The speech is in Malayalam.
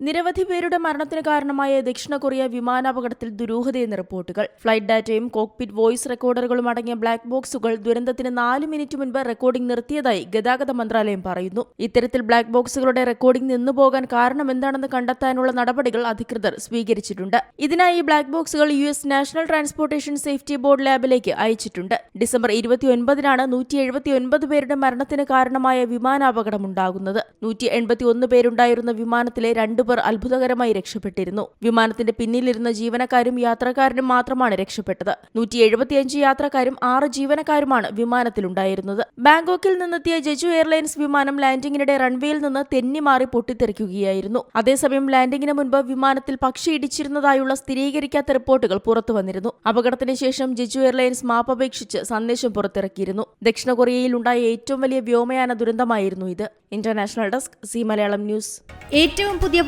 നിരവധി പേരുടെ മരണത്തിന് കാരണമായ ദക്ഷിണ കൊറിയ വിമാനാപകടത്തിൽ ദുരൂഹതയെന്ന റിപ്പോർട്ടുകൾ. ഫ്ലൈറ്റ് ഡാറ്റയും കോക്പിറ്റ് വോയിസ് റെക്കോർഡറുകളും അടങ്ങിയ ബ്ലാക്ക് ബോക്സുകൾ ദുരന്തത്തിന് നാല് മിനിറ്റ് മുൻപ് റെക്കോർഡിംഗ് നിർത്തിയതായി ഗതാഗത മന്ത്രാലയം പറയുന്നു. ഇത്തരത്തിൽ ബ്ലാക്ക് ബോക്സുകളുടെ റെക്കോർഡിംഗ് നിന്നുപോകാൻ കാരണം എന്താണെന്ന് കണ്ടെത്താനുള്ള നടപടികൾ അധികൃതർ സ്വീകരിച്ചിട്ടുണ്ട്. ഇതിനായി ബ്ലാക്ക് ബോക്സുകൾ U S national transportation safety board ലാബിലേക്ക് അയച്ചിട്ടുണ്ട്. ഡിസംബർ ഇരുപത്തിയൊൻപതിനാണ് നൂറ്റി എഴുപത്തിയൊൻപത് പേരുടെ മരണത്തിന് കാരണമായ വിമാനാപകടമുണ്ടാകുന്നത്. നൂറ്റി എൺപത്തിയൊന്ന് പേരുണ്ടായിരുന്ന വിമാനത്തിലെ രണ്ടുപേർ അത്ഭുതകരമായി രക്ഷപ്പെട്ടിരുന്നു. വിമാനത്തിന്റെ പിന്നിലിരുന്ന ജീവനക്കാരും യാത്രക്കാരനും മാത്രമാണ് രക്ഷപ്പെട്ടത്. നൂറ്റി എഴുപത്തിയഞ്ച് യാത്രക്കാരും ആറ് ജീവനക്കാരുമാണ് വിമാനത്തിലുണ്ടായിരുന്നത്. ബാങ്കോക്കിൽ നിന്നെത്തിയ ജെജു എയർലൈൻസ് വിമാനം ലാൻഡിംഗിനിടെ റൺവേയിൽ നിന്ന് തെന്നി മാറി പൊട്ടിത്തെറിക്കുകയായിരുന്നു. അതേസമയം ലാൻഡിംഗിന് മുൻപ് വിമാനത്തിൽ പക്ഷി ഇടിച്ചിരുന്നതായുള്ള സ്ഥിരീകരിക്കാത്ത റിപ്പോർട്ടുകൾ പുറത്തു വന്നിരുന്നു. അപകടത്തിന് ശേഷം ജെജു എയർലൈൻസ് മാപ്പ് മാപ്പപേക്ഷിച്ച് സന്ദേശം പുറത്തിറക്കിയിരുന്നു. ദക്ഷിണ കൊറിയയിൽ ഉണ്ടായ ഏറ്റവും വലിയ വ്യോമയാന ദുരന്തമായിരുന്നു ഇത്. International desk C Malayalam news. ഏറ്റവും പുതിയ